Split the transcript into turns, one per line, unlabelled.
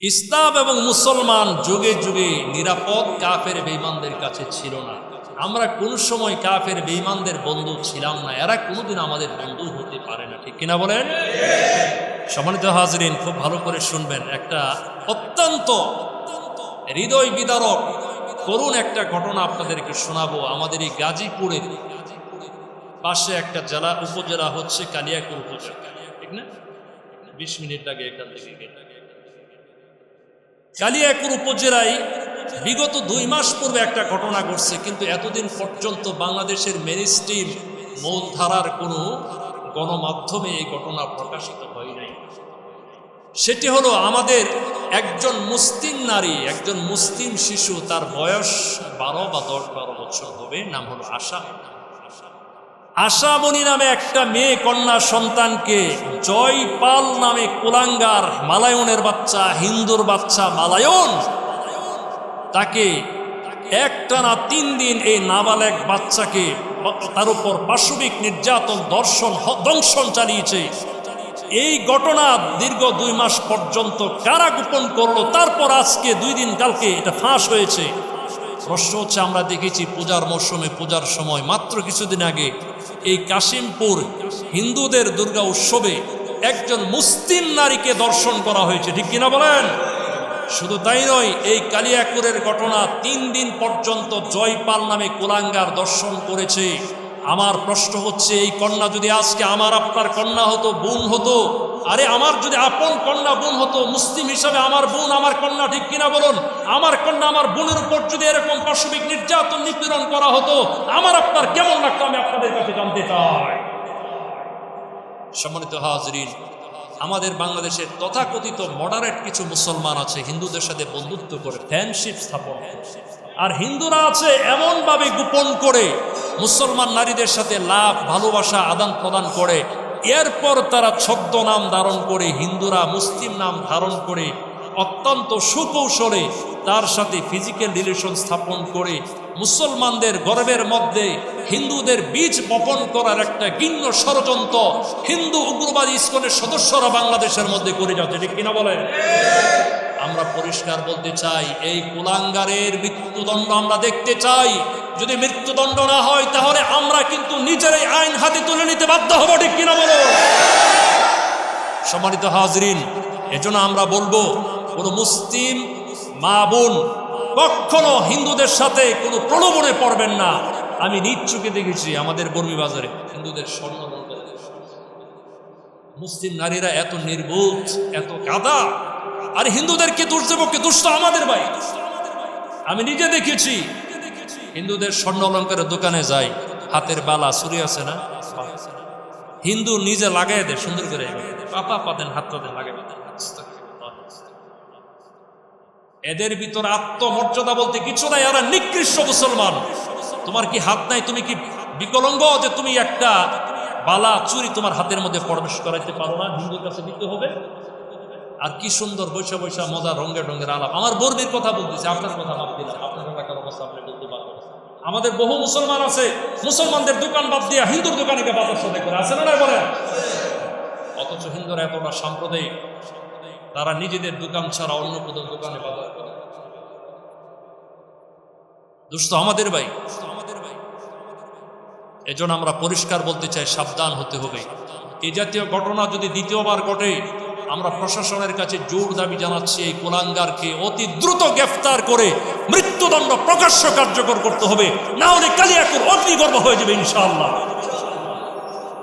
ইসলাম এবং মুসলমান যুগে যুগে নিরাপদ কাফের বেইমানদের কাছে ছিল না। আমরা কোন সময় কাফের বেইমানদের বন্ধু ছিলাম না। এরা কোনোদিন আমাদের বন্ধু হতে পারে না। ঠিক কিনা বলেন? সম্মানিত হাজরিন, খুব ভালো করে শুনবেন। একটা অত্যন্ত হৃদয় বিদারক, করুণ একটা ঘটনা আপনাদেরকে শোনাবো। আমাদের এই গাজীপুরের পাশে একটা জেলা, উপজেলা হচ্ছে কালিয়াকুর উপজেলা। ঠিক না? বিশ মিনিট আগে এখান থেকে। কালিয়াকুর উপজেলায় বিগত দুই মাস পূর্বে একটা ঘটনা ঘটছে, কিন্তু এতদিন পর্যন্ত বাংলাদেশের মেরিস্ট্রিম মূলধারার কোনো গণমাধ্যমে এই ঘটনা প্রকাশিত হয় নাই। সেটি হলো আমাদের একজন মুসলিম নারী, একজন মুসলিম শিশু, তার বয়স বারো বা দশ বারো বছর হবে, নাম হলো আশা। আশামণি নামে একটা মেয়ে কন্যা সন্তানকে জয়পাল নামে কুলাঙ্গার মালায়নের বাচ্চা, হিন্দুর বাচ্চা মালায়ন। তাকে একটানা তিন দিন এই নাবালেক বাচ্চাকে তার উপর পাশবিক নির্যাতন, দর্শন দংশন চালিয়েছে। এই ঘটনা দীর্ঘ দুই মাস পর্যন্ত কারা গোপন করল? তারপর আজকে দুই দিন কালকে এটা ফাঁস হয়েছে। প্রশ্ন হচ্ছে, আমরা দেখেছি পূজার মরশুমে, পূজার সময়, মাত্র কিছুদিন আগে এই কাশিমপুর হিন্দুদের দুর্গা উৎসবে একজন মুসলিম নারীকে দর্শন করা হয়েছে। ঠিক কিনা বলেন? শুধু তাই নয়, এই কালিয়াকুরের ঘটনা তিন দিন পর্যন্ত জয়পাল নামে কুলাঙ্গার দর্শন করেছে। আমার প্রশ্ন হচ্ছে, এই কন্যা যদি আজকে আমার আপনার কন্যা হতো, বোন হতো আরে আমার যদি আপন কন্যা বোন হতো, মুসলিম হিসাবে আমার বোন, আমার কন্যা ঠিক কিনা বলুন? আমার কন্যা আমার বোনের উপর যদি এরকম পাশবিক নির্যাতন নিপীড়ন করা হতো, আমার আপনার কেমন লাগতো আমি আপনাদের কাছে জানতে চাই। সম্মানিত হাজরিন, আমাদের বাংলাদেশের তথাকথিত মডারেট কিছু মুসলমান আছে, হিন্দুদের সাথে বন্ধুত্ব করে ফ্যানশিপ স্থাপন আর হিন্দুরা আছে এমনভাবে গোপন করে, মুসলমান নারীদের সাথে লাভ, ভালোবাসা আদান প্রদান করে এরপর তারা ছদ্মনাম ধারণ করে, হিন্দুরা মুসলিম নাম ধারণ করে, অত্যন্ত সুকৌশলে তার সাথে ফিজিক্যাল রিলেশন স্থাপন করে, মুসলমানদের গর্বের মধ্যে হিন্দুদের বীজ বপন করার একটা গিন্ন ষড়যন্ত্র হিন্দু উগ্রবাদী ইস্কনের সদস্যরা বাংলাদেশের মধ্যে করে যাচ্ছে, ঠিক কিনা বলেন? আমরা পরিষ্কার বলতে চাই, এই কুলাঙ্গারের মৃত্যুদণ্ড আমরা দেখতে চাই। যদি মৃত্যুদণ্ড না হয়, তাহলে আমরা কিন্তু নিজেরাই আইন হাতে তুলে নিতে বাধ্য হব, ঠিক কিনা বলো? সম্মানিত হাজরিন, এজন্য আমরা বলব, কোনো মুসলিম মা বোন কখনো হিন্দুদের সাথে কোনো প্রলোভনে পড়বেন না। আমি নিজ দেখেছি আমাদের বর্মী বাজারে হিন্দুদের স্বর্ণ মুসলিম নারীরা এত নির্বোধ, এত কাদা আর হিন্দুদেরকে দোষ দেবো কে আমাদের ভাই। আমি নিজে দেখেছি হিন্দুদের স্বর্ণ অলঙ্কারের দোকানে যাই, হাতের বালা, চুরি আছে না? হিন্দু নিজে লাগাই দেয়, সুন্দর করে। পাপা পাতেন হাত পাতেন লাগাই এদের ভিতর আত্মমর্যাদা বলতে কিছু নাই এরা নিকৃষ্ট মুসলমান। তোমার কি হাত নাই? তুমি কি বিকলঙ্গ যে তুমি একটা বালা, চুরি তোমার হাতের মধ্যে প্রবেশ করাইতে পারো না? হিন্দুর কাছে দিতে হবে। আর কি সুন্দর বৈশা বৈশা মজা রঙের রঙের আলাপ। আমার বর্মির কথা বলতেছি, আপনার কথা দিলাম আপনার অবস্থা আপনি বলতে পারবেন আমাদের বহু মুসলমান আছে। মুসলমানদের দোকান বাদ দিয়া হিন্দুর দোকানে গিয়ে বাজার করে আছে না না অথচ হিন্দুরা এতটা সাম্প্রদায়িক। তারা নিজেদের দোকান ছাড়া অন্য কোথাও দোকানে বাজার করে। দুষ্ট আমাদের ভাই। আমাদের ভাই এজন্য আমরা পরিষ্কার বলতে চাই, সাবধান হতে হবে। এই জাতীয় ঘটনা যদি দ্বিতীয়বার ঘটে আমরা প্রশাসনের কাছে জোর দাবি জানাচ্ছি, এই কোলাঙ্গারকে অতি দ্রুত গ্রেফতার করে মৃত্যুদণ্ড প্রকাশ্য কার্যকর করতে হবে। না হলে কালিয়াকুর অগ্নিগর্ভ হয়ে যাবে ইনশাআল্লাহ।